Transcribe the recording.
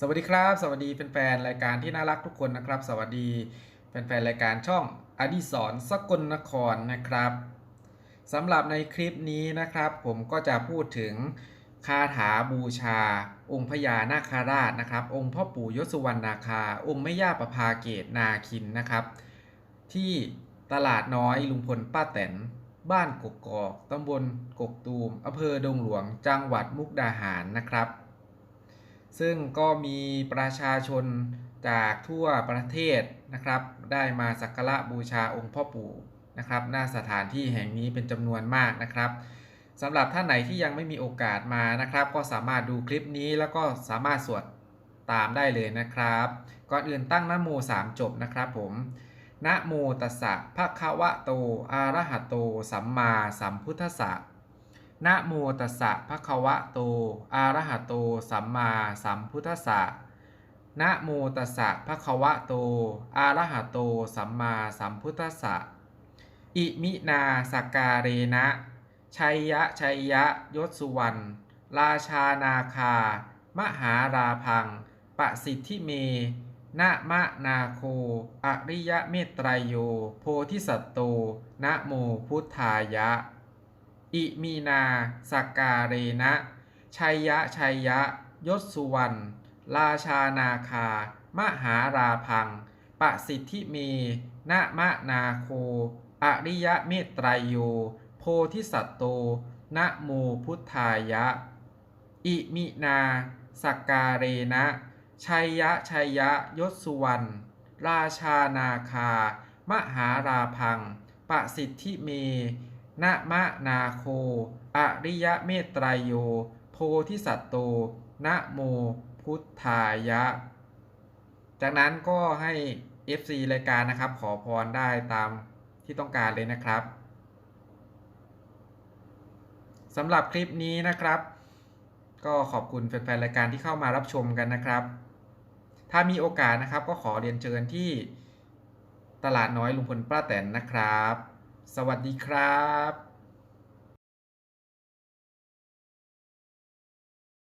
สวัสดีครับ สวัสดีแฟนๆรายการที่น่ารักทุกคนนะครับ สวัสดีแฟนๆรายการช่องอดิศรสกลนครนะครับสำหรับในคลิปนี้นะครับ ผมก็จะพูดถึงคาถาบูชา องค์พญานาคราชนะครับ องค์พ่อปู่ยศวรรณนาคา องค์แม่ย่าประภาเกตนาคินนะครับ ที่ตลาดน้อยลุงพลป้าแตนบ้านกกอกตำบลกกตูมอำเภอดงหลวงจังหวัดมุกดาหารนะครับ ซึ่งก็มีประชาชนจากทั่วประเทศนะครับ ได้มาสักการะบูชาองค์พ่อปู่นะครับ หน้าสถานที่แห่งนี้เป็นจำนวนมากนะครับสำหรับท่านไหนที่ยังไม่มีโอกาสมานะครับ ก็สามารถดูคลิปนี้แล้วก็สามารถสวดตามได้เลยนะครับ ก่อนอื่นตั้งนะโมสามจบนะครับผมนะโมตัสสะภะคะวะโต อะระหะโต สัมมาสัมพุทธัสสะ นะโมตัสสะภะคะวะโต อะระหะโต สัมมาสัมพุทธัสสะนะโมตัสสะภะคะวะโต อะระหะโต สัมมาสัมพุทธัสสะ อิมินาสกการเรนะ ชัยยะ ชัยยะ ยศสุวรรณ ราชานาคา มหาราพัง ปสิทธิเมนะมะนาโค อริยเมตไตรโย โพธิสัตโต นะโมพุทธายะ อิมีนาสกการเรนะ ชัยยะชัยยะ ยศสุวรรณ ราชานาคา มหาราพัง ปสิทธิเมนะมะนาโค อริยเมตไตรโย โพธิสัตโต นะโมพุทธายะ อิมินาสกการเรนะ ชัยยะชัยยะ ยศสุวรรณ ราชานาคา มหาราพัง ปสิทธิเม นะมะนาโค อริยะเมตไตรโย โพธิสัตโต นะโมพุทธายะ จากนั้นก็ให้ FC รายการนะครับ ขอพรได้ตามที่ต้องการเลยนะครับสำหรับคลิปนี้นะครับ ก็ขอบคุณแฟนๆรายการที่เข้ามารับชมกันนะครับ ถ้ามีโอกาสนะครับก็ขอเรียนเชิญที่ตลาดน้อยลุงพลป้าแตนนะครับ สวัสดีครับ